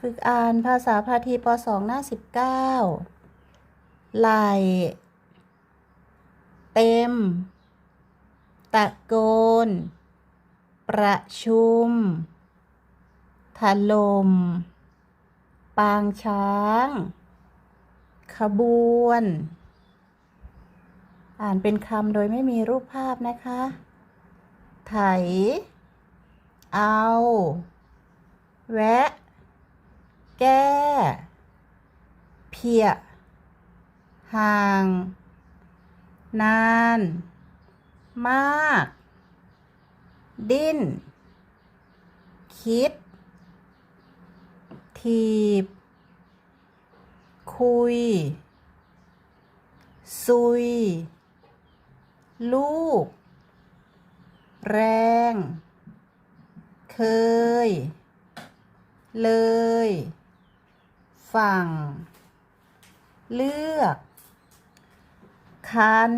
ฝึกอ่านภาษาพาทีป .2 หน้า 19 ไหลเต็ม ตะโกน ประชุม ถล่ม ปางช้าง ขบวน อ่านเป็นคำโดยไม่มีรูปภาพนะคะ ไถ เอา แวะ แก้ เพียห่าง นาน มาก ดิ้น คิด ทีบ คุย ซุย ลูก แรง เคย เลย ฝั่ง เลือก คัน